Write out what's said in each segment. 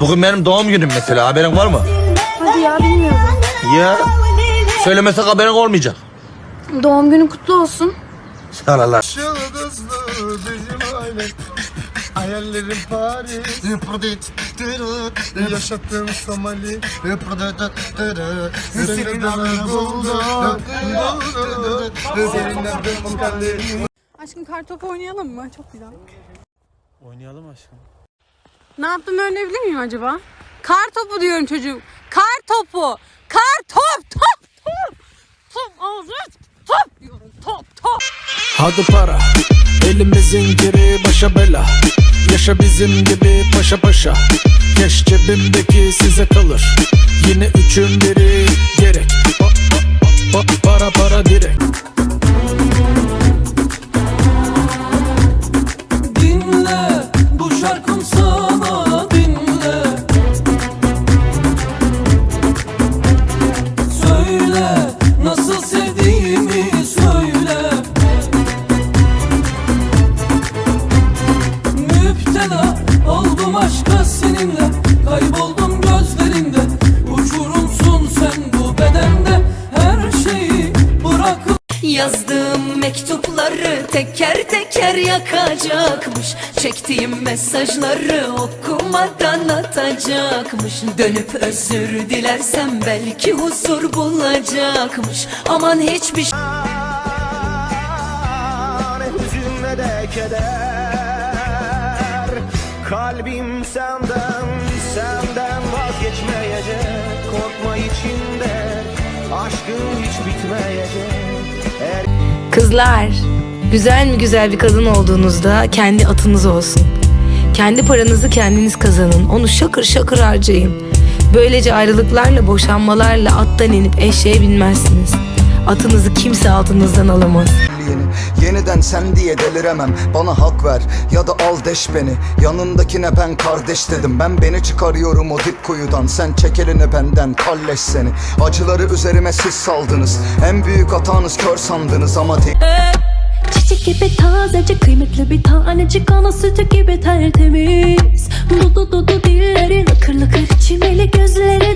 Bugün benim doğum günüm mesela haberin var mı? Hadi ya bilmiyordum. Ya. Söylemesek haberin olmayacak. Doğum günün kutlu olsun. Aile Hayallerim Paris Yaşattığım Somali Senin adını buldum Senin adını kalbim Aşkım kartopu oynayalım mı? Çok güzel. Oynayalım aşkım. Ne yaptım öğrenebilir miyim acaba? Kar topu diyorum çocuğum. Kar topu. Kar top top top. Top ağzı top diyorum. Top top. Hadi para Elimizin geri başa bela Yaşa bizim gibi paşa paşa Keş cebimdeki size kalır Yine üçün biri gerek Pa- pa- pa- pa- Para para direkt Yazdığım mektupları teker teker yakacakmış. Çektiğim mesajları okumadan atacakmış. Dönüp özür dilersem belki huzur bulacakmış. Aman hiçbir şey Hüzün de keder. Kalbim senden, senden vazgeçmeyecek. Korkma içinde, aşkın hiç bitmeyecek Kızlar, güzel mi güzel bir kadın olduğunuzda kendi atınız olsun. Kendi paranızı kendiniz kazanın. Onu şakır şakır harcayın. Böylece ayrılıklarla, boşanmalarla attan inip eşeğe binmezsiniz. Atınızı kimse altınızdan alamaz. Yeni. Yeniden sen diye deliremem. Bana hak ver ya da al deş beni. Yanındakine ben kardeş dedim. Ben beni çıkarıyorum o dip kuyudan. Sen çek elini benden kalleş seni. Acıları üzerime siz saldınız. En büyük hatanız kör sandınız ama değil Çiçek gibi tazecik kıymetli bir tanecik. Ana sütü gibi tertemiz. Dudu dudu dilleri lıkır lıkır çimeli gözleri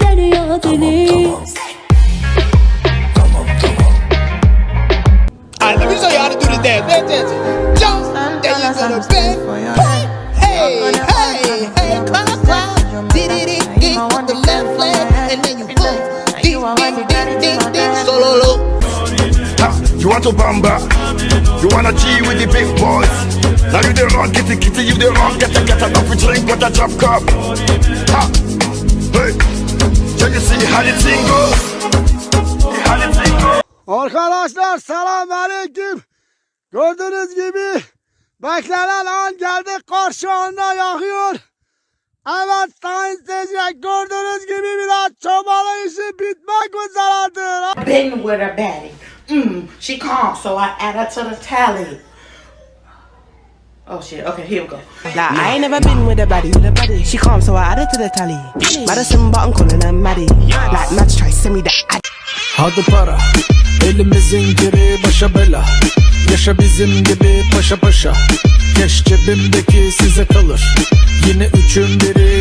There you go to bed. Hey, hey, hey, clap, clap. Did it, it, it, with the left leg, and then you boom. Ding, ding, ding, ding, ding, solo, low. You want to bamba? You wanna G with the big boys? Now you the wrong, get the kitty, you the wrong, get the get a coffee drink but a drop cup. Ha! Hey! Can you see how the thing goes? How the thing goes? Arkadaşlar selamünaleyküm. Gördüğünüz gibi beklenen an geldi karşı anda yakıyor. Evet sayın seyirciler gördüğünüz gibi biraz çobanın işi bitmek üzeredir. Been with her daddy. Mm, she calm, so I add her to the tally. Oh shit, okay, here we go. Like, I ain't never been with a baddie. With a baddie. She calm, so I added to the tally. Madison, but I'm calling her Maddie. Like, Mads try send me that. ad- Hadi para Elimizin geri başa bela Yaşa bizim gibi paşa paşa. Keş cebimdeki size kalır. Yine üçün biri